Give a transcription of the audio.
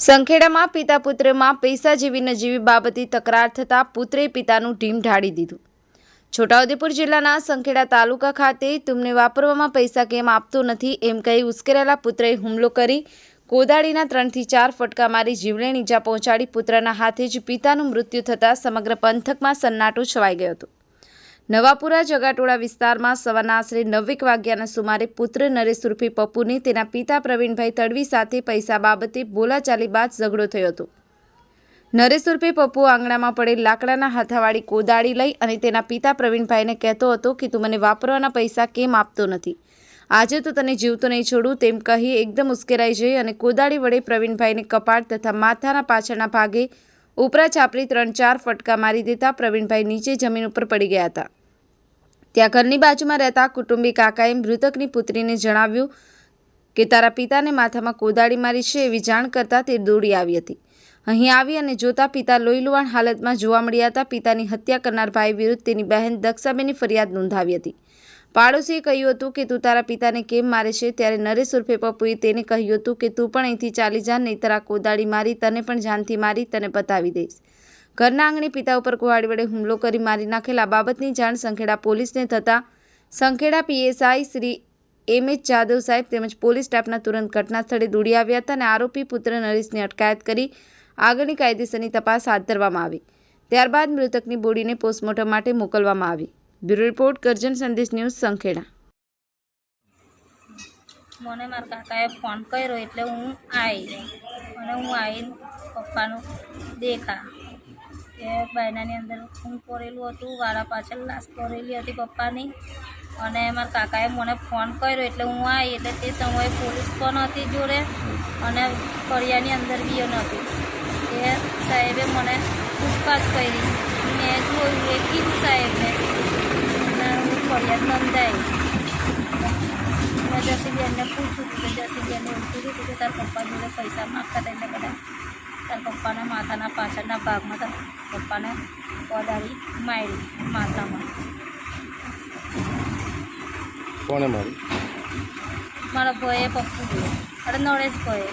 સંખેડામાં પિતા પુત્રમાં પૈસા જેવી નજીવી બાબતે તકરાર થતાં પુત્રે પિતાનું ઢીમ ઢાળી દીધું. છોટાઉદેપુર જિલ્લાના સંખેડા તાલુકા ખાતે તુમને વાપરવામાં પૈસા કેમ આપતો નથી એમ કહી ઉશ્કેરેલા પુત્રએ હુમલો કરી કોદાળીના ત્રણથી ચાર ફટકા મારી જીવલેણ ઈજા પહોંચાડી પુત્રના હાથે જ પિતાનું મૃત્યુ થતાં સમગ્ર પંથકમાં સન્નાટો છવાઈ ગયો હતો. નવાપુરા જગાટોળા વિસ્તારમાં સવારના આશરે નવેક વાગ્યાના સુમારે પુત્ર નરેશ ઉર્ફી પપ્પુને તેના પિતા પ્રવીણભાઈ તડવી સાથે પૈસા બાબતે બોલાચાલી બાદ ઝઘડો થયો હતો. નરેશ ઉર્ફે પપ્પુ આંગણામાં પડેલ લાકડાના હાથાવાળી કોદાળી લઈ અને તેના પિતા પ્રવીણભાઈને કહેતો હતો કે, તું મને વાપરવાના પૈસા કેમ આપતો નથી? આજે તો તને જીવતો નહીં છોડું. તેમ કહી એકદમ ઉશ્કેરાઈ જઈ અને કોદાળી વડે પ્રવીણભાઈને કપાળ તથા માથાના પાછળના ભાગે ઉપરા છાપરી ત્રણ ચાર ફટકા મારી દેતા પ્રવીણભાઈ નીચે જમીન ઉપર પડી ગયા હતા. ત્યાં ઘરની બાજુમાં રહેતા કુટુંબી કાકાએ મૃતકની પુત્રીને જણાવ્યું કે, તારા પિતાને માથામાં કોદાળી મારી છે એવી જાણ કરતાં તે દોડી આવી હતી. અહીં આવી અને જોતા પિતા લોહીલુહાણ હાલતમાં જોવા મળ્યા હતા. પિતાની હત્યા કરનાર ભાઈ વિરુદ્ધ તેની બહેન દક્ષાબેની ફરિયાદ નોંધાવી હતી. પાડોશીએ કહ્યું હતું કે, તું તારા પિતાને કેમ મારે છે? ત્યારે નરેશ ઉર્ફે પપ્પુએ તેને કહ્યું હતું કે, તું પણ અહીંથી ચાલી જા નહીં તારા કોદાળી મારી, તને પણ જાનથી મારી, તને બતાવી દઈશ. ઘરના આંગણે પિતા ઉપર કુહાડી વડે હુમલો કરી મારી નાખેલા બાબતની જાણ સંખેડા પોલીસને થતાં Sankheda PSI Shri M H Jadav સાહેબ તેમજ પોલીસ સ્ટાફના તુરંત ઘટના સ્થળે દોડી આવ્યા હતા અને આરોપી પુત્ર નરેશની અટકાયત કરી આગળની કાયદેસરની તપાસ હાથ ધરવામાં આવી. ત્યારબાદ મૃતકની બોડીને પોસ્ટમોર્ટમ માટે મોકલવામાં આવી. બ્યુરો રિપોર્ટ કરજણ સંદેશ ન્યૂઝ સંખેડા. મને મારા કાકાએ ફોન કર્યો એટલે હું આવી અને હું આવીને પપ્પાનું દેખા એ બાયનાની અંદર ખૂન પોરેલું હતું, વાળા પાછળ લાશ પોરેલી હતી પપ્પાની. અને મારા કાકાએ મને ફોન કર્યો એટલે હું આવી એટલે તે સમયે પોલીસ પણ હતી જોડે અને ફળિયાની અંદર બી નહોતી એ સાહેબે મને પૂછપાછ કરી. મેં જોયું, એ કીધું સાહેબને. હું ફરિયાદ નોંધાવી મેં જસીબેનને પૂછ્યું કે જસીબેનને એવું કીધું કે તાર પપ્પા જોડે પૈસા માગતા હતા એટલે બધા પપ્પાના માથાના પાછળના ભાગમાં પપ્પાને કોદાળી મારી માથામાં. કોને મારી? મારા ભાઈએ પપ્પુ અરે નરેશ ભાઈએ